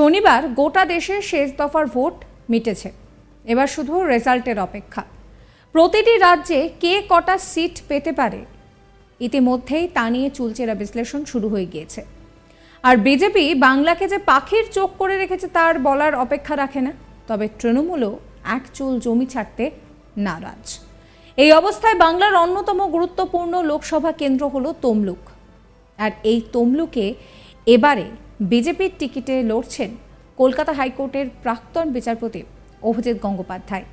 শনিবার গোটা দেশে শেষ দফার ভোট মিটেছে। এবার শুধু রেজাল্টের অপেক্ষা। প্রতিটি রাজ্যে কে কটা সিট পেতে পারে, ইতিমধ্যেই তা নিয়ে চুলচেরা বিশ্লেষণ শুরু হয়ে গিয়েছে। আর বিজেপি বাংলাকে যে পাখির চোখ করে রেখেছে তার বলার অপেক্ষা রাখে না, তবে তৃণমূলও এক চুল জমি ছাড়তে নারাজ। এই অবস্থায় বাংলার অন্যতম গুরুত্বপূর্ণ লোকসভা কেন্দ্র হলো তমলুক। আর এই তমলুকে এবারে বিজেপির টিকিটে লড়ছেন কলকাতা হাইকোর্টের প্রাক্তন বিচারপতি অভিজিৎ গঙ্গোপাধ্যায়।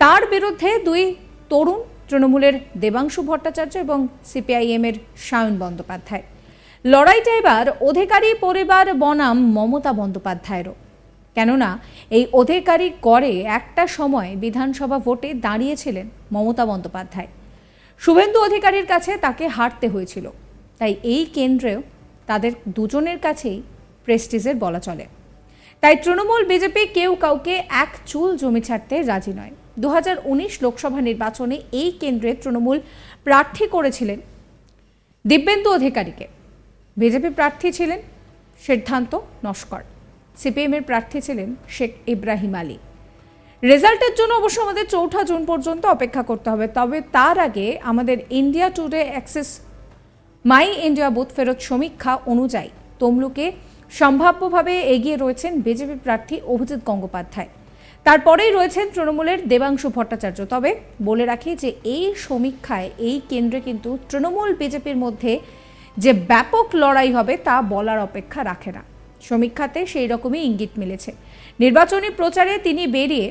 তার বিরুদ্ধে দুই তরুণ তৃণমূলের দেবাংশু ভট্টাচার্য এবং সিপিআইএমের সায়ন বন্দ্যোপাধ্যায়। লড়াইটা এবার অধিকারী পরিবার বনাম মমতা বন্দ্যোপাধ্যায়েরও। কেননা এই অধিকারী গড়ে একটা সময় বিধানসভা ভোটে দাঁড়িয়েছিলেন মমতা বন্দ্যোপাধ্যায়। শুভেন্দু অধিকারীর কাছে তাকে হারতে হয়েছিল। তাই এই কেন্দ্রেও তাদের দুজনের কাছেই প্রেস্টিজের বলা চলে। তাই তৃণমূল বিজেপি কেউ কাউকে এক চুল জমি ছাড়তে রাজি নয়। দু লোকসভা নির্বাচনে এই কেন্দ্রে তৃণমূল প্রার্থী করেছিলেন দিব্যেন্দু অধিকারীকে। বিজেপি প্রার্থী ছিলেন সিদ্ধান্ত নস্কর। সিপিএমের প্রার্থী ছিলেন শেখ ইব্রাহিম আলী। রেজাল্টের জন্য অবশ্য আমাদের চৌঠা জুন পর্যন্ত অপেক্ষা করতে হবে। তবে তার আগে আমাদের India Today Axis My India booth ফেরত সমীক্ষা অনুযায়ী তমলুকে সম্ভাব্যভাবে এগিয়ে রয়েছেন বিজেপি প্রার্থী অভিজিৎ গঙ্গোপাধ্যায়। তারপরেই রয়েছেন তৃণমূলের দেবাংশু ভট্টাচার্য। তবে বলে রাখি যে এই সমীক্ষায়, এই কেন্দ্রে কিন্তু তৃণমূল বিজেপির মধ্যে যে ব্যাপক লড়াই হবে তা বলার অপেক্ষা রাখে না। সমীক্ষাতে সেই রকমই ইঙ্গিত মিলেছে। নির্বাচনী প্রচারে তিনি বেরিয়ে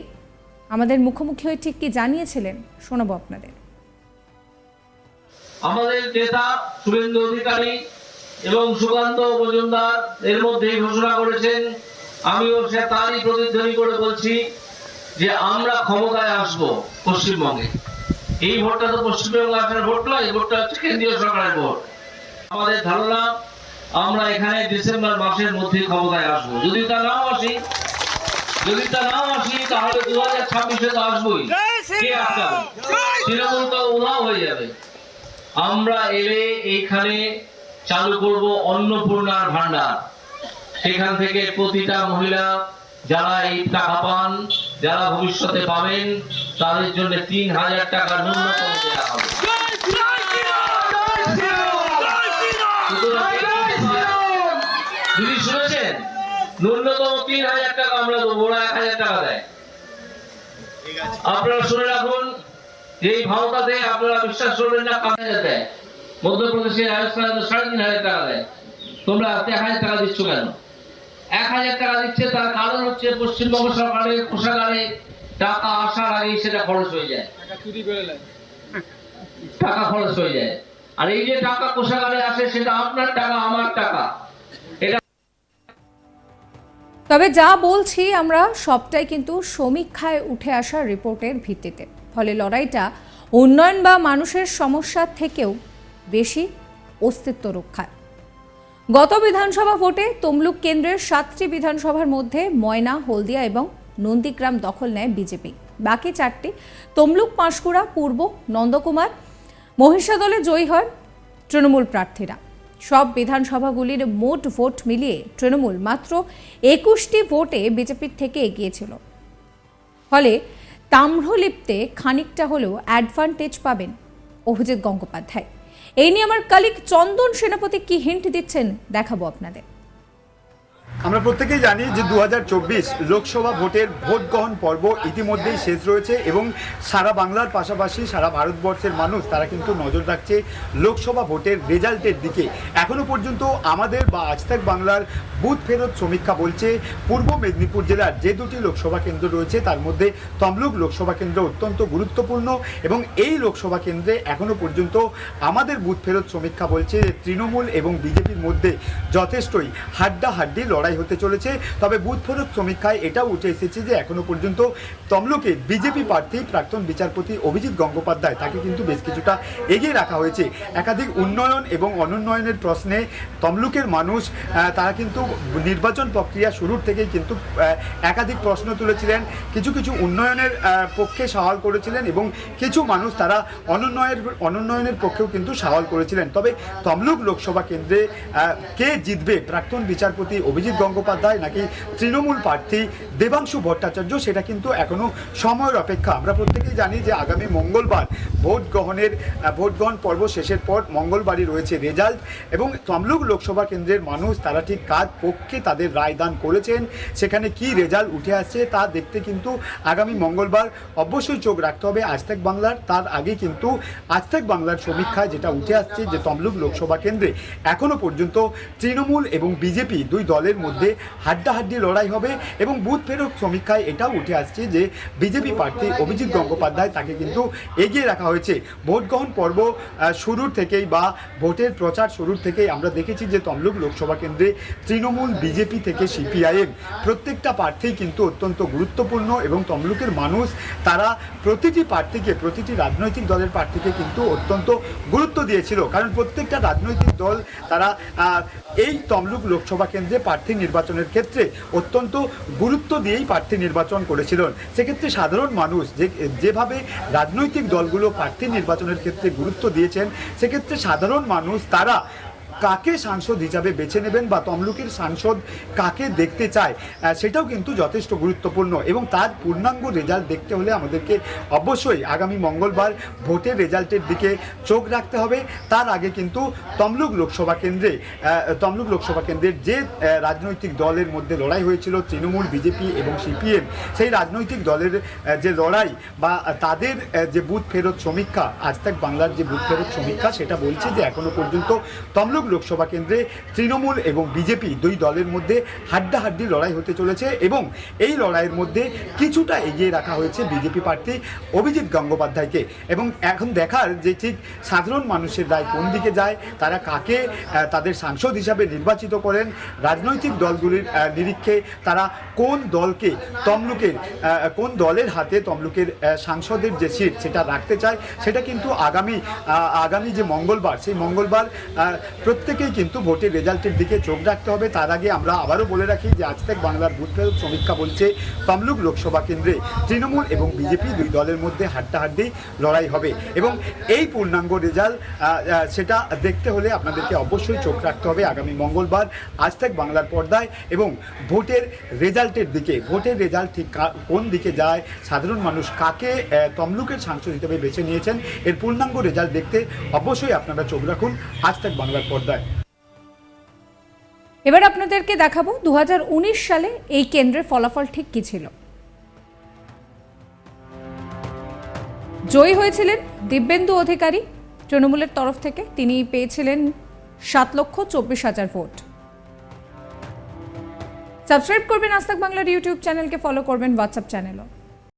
আমাদের মুখোমুখি হয়ে ঠিক কি জানিয়েছিলেন শোনাবো আপনাদের। আমাদের নেতা শুভেন্দু অধিকারী এবং সুকান্ত মজুমদার এর মধ্যে ঘোষণা করেছেন আমিও সে তারই প্রতিধ্বনি করে বলছি যে আমরা ক্ষমতায় আসব পশ্চিমবঙ্গে। এই ভোটটা তো পশ্চিমবঙ্গে আসার ভোট নয় এই ভোটটা হচ্ছে কেন্দ্রীয় সরকারের ভোট। আমাদের ধারণা আমরা এখানে ডিসেম্বর মাসের মধ্যে ক্ষমতায় আসব। যদি তা নাও আসি যদি তা নাও আসি তাহলে দু হাজার ছাব্বিশে তো আসবোই। কে তৃণমূল তো উধাও হয়ে যাবে। আমরা এলে এইখানে চালু করব অন্নপূর্ণার ভান্ডার সেখান থেকে প্রতিটা মহিলা, যারা এই টাকা পান, যারা ভবিষ্যতে পাবেন, তাদের জন্য তিন হাজার টাকা ন্যূনতম দেওয়া হবে। ন্যূনতম তিন হাজার টাকা আমরা দেবো, ওরা এক হাজার টাকা দেয়। আপনারা শুনে রাখুন যে এই ভাওতাতে আপনারা বিশ্বাস করবেন না হাজার দেয় মধ্যপ্রদেশে রাজস্থানে তো সাড়ে তিন হাজার টাকা দেয়। তোমরা এক হাজার টাকা দিচ্ছ কেন? এক হাজার টাকা দিচ্ছে তার কারণ হচ্ছে পশ্চিমবঙ্গ সরকারের কোষাগারে টাকা আসার আগেই সেটা খরচ হয়ে যায়। টাকা খরচ হয়ে যায়। আর এই যে টাকা কোষাগারে আসে সেটা আপনার টাকা আমার টাকা। এটা তবে যা বলছি আমরা সবটাই কিন্তু সমীক্ষায় উঠে আসা রিপোর্টের ভিত্তিতে। ফলে লড়াইটা উন্নয়ন বা মানুষের সমস্যার থেকেও বেশি অস্তিত্ব রক্ষায়। গত বিধানসভা ভোটে তমলুক কেন্দ্রের সাতটি বিধানসভার মধ্যে ময়না, হলদিয়া এবং নন্দীগ্রাম দখল নেয় বিজেপি। বাকি চারটি তমলুক, পাঁশকুড়া, পূর্ব, নন্দকুমার, মহিষাদলে জয়ী হয় তৃণমূল প্রার্থীরা। সব বিধানসভাগুলির মোট ভোট মিলিয়ে তৃণমূল মাত্র একুশটি ভোটে বিজেপির থেকে এগিয়েছিল ফলে তাম্রলিপ্তে খানিকটা হলেও অ্যাডভান্টেজ পাবেন অভিজিৎ গঙ্গোপাধ্যায়। এই নিয়ে আমার কালিক চন্দন সেনাপতি কি হিন্ট দিচ্ছেন দেখাবো আপনাদের। আমরা প্রত্যেকেই জানি যে দু হাজার চব্বিশ লোকসভা ভোটের ভোট গ্রহণ পর্ব ইতিমধ্যেই শেষ রয়েছে এবং সারা বাংলার পাশাপাশি সারা ভারতবর্ষের মানুষ, তারা কিন্তু নজর রাখছে লোকসভা ভোটের রেজাল্টের দিকে। এখনও পর্যন্ত আমাদের বা আজতাক বাংলার বুথ ফেরত সমীক্ষা বলছে, পূর্ব মেদিনীপুর জেলার যে দুটি লোকসভা কেন্দ্র রয়েছে, তার মধ্যে তমলুক লোকসভা কেন্দ্র অত্যন্ত গুরুত্বপূর্ণ এবং এই লোকসভা কেন্দ্রে এখনও পর্যন্ত আমাদের বুথ ফেরত সমীক্ষা বলছে তৃণমূল এবং বিজেপির মধ্যে যথেষ্টই হাড্ডাহাড্ডি লড়াই হতে চলেছে। তবে বুথ ফেরত সমীক্ষায় এটাও উঠে এসেছে যে এখনও পর্যন্ত তমলুকে বিজেপি প্রার্থী প্রাক্তন বিচারপতি অভিজিৎ গঙ্গোপাধ্যায় তাকে কিন্তু বেশ কিছুটা এগিয়ে রাখা হয়েছে। একাধিক উন্নয়ন এবং অনুন্নয়নের প্রশ্নে তমলুকের মানুষ তারা কিন্তু নির্বাচন প্রক্রিয়া শুরুর থেকেই কিন্তু একাধিক প্রশ্ন তুলেছিলেন। কিছু কিছু উন্নয়নের পক্ষে সওয়াল করেছিলেন এবং কিছু মানুষ তারা অনুন্নয়নের অনুন্নয়নের পক্ষেও কিন্তু সওয়াল করেছিলেন। তবে তমলুক লোকসভা কেন্দ্রে কে জিতবে প্রাক্তন বিচারপতি অভিজিৎ গঙ্গোপাধ্যায় নাকি তৃণমূল প্রার্থী দেবাংশু ভট্টাচার্য, সেটা কিন্তু এখনও সময়ের অপেক্ষা। আমরা প্রত্যেকেই জানি যে আগামী মঙ্গলবার ভোট গ্রহণের ভোট গ্রহণ পর্ব শেষের পর মঙ্গলবারই রয়েছে রেজাল্ট এবং তমলুক লোকসভা কেন্দ্রের মানুষ তারা ঠিক কার পক্ষে তাদের রায় দান করেছেন, সেখানে কি রেজাল্ট উঠে আসছে তা দেখতে কিন্তু আগামী মঙ্গলবার অবশ্যই চোখ রাখতে হবে আজতেক বাংলার। তার আগে কিন্তু আজতেক বাংলার সমীক্ষায় যেটা উঠে আসছে যে তমলুক লোকসভা কেন্দ্রে এখনও পর্যন্ত তৃণমূল এবং বিজেপি দুই দলের মধ্যে হাড্ডাহাড্ডি লড়াই হবে এবং বুথ ফেরত সমীক্ষায় এটাও উঠে আসছে যে বিজেপি প্রার্থী অভিজিৎ গঙ্গোপাধ্যায় তাকে কিন্তু এগিয়ে রাখা হয়েছে। ভোট গ্রহণ পর্ব শুরুর থেকেই বা ভোটের প্রচার শুরুর থেকেই আমরা দেখেছি যে তমলুক লোকসভা কেন্দ্রে তৃণমূল বিজেপি থেকে সিপিআইএম প্রত্যেকটা প্রার্থীই কিন্তু অত্যন্ত গুরুত্বপূর্ণ এবং তমলুকের মানুষ তারা প্রতিটি প্রার্থীকে, প্রতিটি রাজনৈতিক দলের প্রার্থীকে কিন্তু অত্যন্ত গুরুত্ব দিয়েছিল। কারণ প্রত্যেকটা রাজনৈতিক দল তারা এই তমলুক লোকসভা কেন্দ্রে প্রার্থী নির্বাচনের ক্ষেত্রে অত্যন্ত গুরুত্ব দিয়েই প্রার্থী নির্বাচন করেছিলেন। সেক্ষেত্রে সাধারণ মানুষ যে, যেভাবে রাজনৈতিক দলগুলো প্রার্থী নির্বাচনের ক্ষেত্রে গুরুত্ব দিয়েছেন, সেক্ষেত্রে সাধারণ মানুষ তারা কাকে সাংসদ হিসাবে বেছে নেবেন বা তমলুকের সাংসদ কাকে দেখতে চায় সেটাও কিন্তু যথেষ্ট গুরুত্বপূর্ণ এবং তার পূর্ণাঙ্গ রেজাল্ট দেখতে হলে আমাদেরকে অবশ্যই আগামী মঙ্গলবার ভোটের রেজাল্টের দিকে চোখ রাখতে হবে। তার আগে কিন্তু তমলুক লোকসভা কেন্দ্রে তমলুক লোকসভা কেন্দ্রের যে রাজনৈতিক দলের মধ্যে লড়াই হয়েছিল, তৃণমূল, বিজেপি এবং সিপিএম, সেই রাজনৈতিক দলের যে লড়াই বা তাদের যে বুথ ফেরত সমীক্ষা, আজ তাক বাংলার যে বুথ ফেরত সমীক্ষা, সেটা বলছে যে এখনও পর্যন্ত তমলুক লোকসভা কেন্দ্রে তৃণমূল এবং বিজেপি দুই দলের মধ্যে হাড্ডাহাড্ডি লড়াই হতে চলেছে এবং এই লড়াইয়ের মধ্যে কিছুটা এগিয়ে রাখা হয়েছে বিজেপি প্রার্থী অভিজিৎ গঙ্গোপাধ্যায়কে। এবং এখন দেখার যে ঠিক সাধারণ মানুষের রায় কোন দিকে যায় তারা কাকে তাদের সাংসদ হিসাবে নির্বাচিত করেন রাজনৈতিক দলগুলির নিরীক্ষে তারা কোন দলকে তমলুকের কোন দলের হাতে তমলুকের সাংসদের যে সিট সেটা রাখতে চায় সেটা কিন্তু আগামী আগামী যে মঙ্গলবার সেই মঙ্গলবার আহ, প্রত্যেকেই কিন্তু ভোটের রেজাল্টের দিকে চোখ রাখতে হবে। তার আগে আমরা আবারও বলে রাখি যে আজ থেকে বাংলার বুথ সমীক্ষা বলছে তমলুক লোকসভা কেন্দ্রে তৃণমূল এবং বিজেপি দুই দলের মধ্যে হাড্ডাহাড্ডি লড়াই হবে এবং এই পূর্ণাঙ্গ রেজাল্ট সেটা দেখতে হলে আপনাদেরকে অবশ্যই চোখ রাখতে হবে আগামী মঙ্গলবার আজ থেকে বাংলার পর্দায় এবং ভোটের রেজাল্টের দিকে। ভোটের রেজাল্ট ঠিক কোন দিকে যায়, সাধারণ মানুষ কাকে তমলুকের সাংসদ হিসেবে বেছে নিয়েছেন, এর পূর্ণাঙ্গ রেজাল্ট দেখতে অবশ্যই আপনারা চোখ রাখুন আজ থেকে বাংলার পর্দায়। এবার আপনাদেরকে দেখাবো দু সালে এই কেন্দ্রের ফলাফল ঠিক কি ছিল। জয়ী হয়েছিলেন দিব্যেন্দু অধিকারী। তৃণমূলের তরফ থেকে তিনি পেয়েছিলেন সাত লক্ষ চব্বিশ হাজার ভোট। সাবস্ক্রাইব করবেন আস্তাক বাংলার ইউটিউব চ্যানেলকে, ফলো করবেন হোয়াটসঅ্যাপ চ্যানেলও।